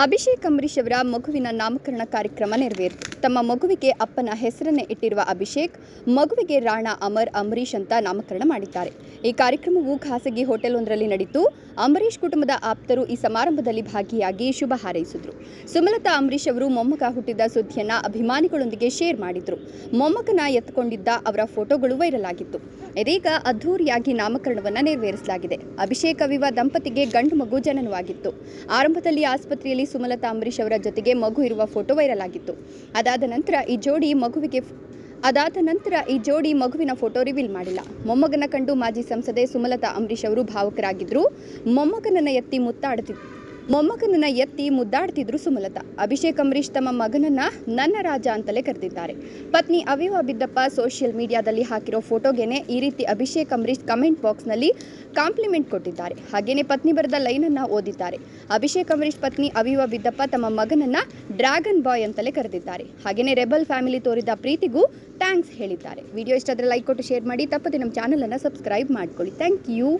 ಅಭಿಷೇಕ್ ಅಂಬರೀಷ್ ಅವರ ಮಗುವಿನ ನಾಮಕರಣ ಕಾರ್ಯಕ್ರಮ ನೆರವೇರಿತು. ತಮ್ಮ ಮಗುವಿಗೆ ಅಪ್ಪನ ಹೆಸರನ್ನೇ ಇಟ್ಟಿರುವ ಅಭಿಷೇಕ್, ಮಗುವಿಗೆ ರಾಣಾ ಅಮರ್ ಅಂಬರೀಷ್ ಅಂತ ನಾಮಕರಣ ಮಾಡಿದ್ದಾರೆ. ಈ ಕಾರ್ಯಕ್ರಮವು ಖಾಸಗಿ ಹೋಟೆಲ್ ಒಂದರಲ್ಲಿ ನಡೆಯಿತು ಅಂಬರೀಷ್ ಕುಟುಂಬದ ಆಪ್ತರು ಈ ಸಮಾರಂಭದಲ್ಲಿ ಭಾಗಿಯಾಗಿ ಶುಭ ಹಾರೈಸಿದ್ರು. ಸುಮಲತಾ ಅಂಬರೀಷ್ ಅವರು ಮೊಮ್ಮಗ ಹುಟ್ಟಿದ ಸುದ್ದಿಯನ್ನ ಅಭಿಮಾನಿಗಳೊಂದಿಗೆ ಶೇರ್ ಮಾಡಿದ್ರು. ಮೊಮ್ಮಗನ ಎತ್ತುಕೊಂಡಿದ್ದ ಅವರ ಫೋಟೋಗಳು ವೈರಲ್ ಆಗಿತ್ತು ಇದೀಗ ಅದ್ಧೂರಿಯಾಗಿ ನಾಮಕರಣವನ್ನ ನೆರವೇರಿಸಲಾಗಿದೆ. ಅಭಿಷೇಕ್ ಅವಿವ ದಂಪತಿಗೆ ಗಂಡು ಮಗು ಜನನವಾಗಿತ್ತು. ಆರಂಭದಲ್ಲಿ ಆಸ್ಪತ್ರೆಯಲ್ಲಿ ಸುಮಲತಾ ಅಂಬರೀಷ್ ಅವರ ಜೊತೆಗೆ ಮಗು ಇರುವ ಫೋಟೋ ವೈರಲ್ ಆಗಿತ್ತು ಅದಾದ ನಂತರ ಈ ಜೋಡಿ ಮಗುವಿಗೆ ಅದಾದ ನಂತರ ಈ ಜೋಡಿ ಮಗುವಿನ ಫೋಟೋ ರಿವೀಲ್ ಮಾಡಿಲ್ಲ. ಮೊಮ್ಮಗನ ಕಂಡು ಮಾಜಿ ಸಂಸದೆ ಸುಮಲತಾ ಅಂಬರೀಷ್ ಅವರು ಭಾವುಕರಾಗಿದ್ದರು ಮೊಮ್ಮಗನನ್ನ ಎತ್ತಿ ಮುತ್ತಾಡ್ತಿ ಮೊಮ್ಮಗನನ್ನ ಎತ್ತಿ ಮುದ್ದಾಡ್ತಿದ್ರು ಸುಮಲತಾ. ಅಭಿಷೇಕ್ ಅಂಬರೀಷ್ ತಮ್ಮ ಮಗನನ್ನ ನನ್ನ ರಾಜ ಅಂತಲೇ ಕರೆದಿದ್ದಾರೆ. ಪತ್ನಿ ಅವಿವಾ ಬಿದ್ದಪ್ಪ ಸೋಷಿಯಲ್ ಮೀಡಿಯಾದಲ್ಲಿ ಹಾಕಿರೋ ಫೋಟೋಗೆನೆ ಈ ರೀತಿ ಅಭಿಷೇಕ್ ಅಂಬರೀಷ್ ಕಮೆಂಟ್ ಬಾಕ್ಸ್ನಲ್ಲಿ ಕಾಂಪ್ಲಿಮೆಂಟ್ ಕೊಟ್ಟಿದ್ದಾರೆ. ಹಾಗೇನೆ ಪತ್ನಿ ಬರೆದ ಲೈನನ್ನ ಓದಿದ್ದಾರೆ. ಅಭಿಷೇಕ್ ಅಂಬರೀಷ್ ಪತ್ನಿ ಅವಿವಾ ಬಿದ್ದಪ್ಪ ತಮ್ಮ ಮಗನನ್ನ ಡ್ರ್ಯಾಗನ್ ಬಾಯ್ ಅಂತಲೇ ಕರೆದಿದ್ದಾರೆ. ಹಾಗೇನೆ ರೆಬಲ್ ಫ್ಯಾಮಿಲಿ ತೋರಿದ ಪ್ರೀತಿಗೂ ಥ್ಯಾಂಕ್ಸ್ ಹೇಳಿದ್ದಾರೆ. ವಿಡಿಯೋ ಇಷ್ಟಾದ್ರೆ ಲೈಕ್ ಕೊಟ್ಟು ಶೇರ್ ಮಾಡಿ. ತಪ್ಪದೆ ನಮ್ಮ ಚಾನಲನ್ನು ಸಬ್ಸ್ಕ್ರೈಬ್ ಮಾಡ್ಕೊಳ್ಳಿ. Thank you.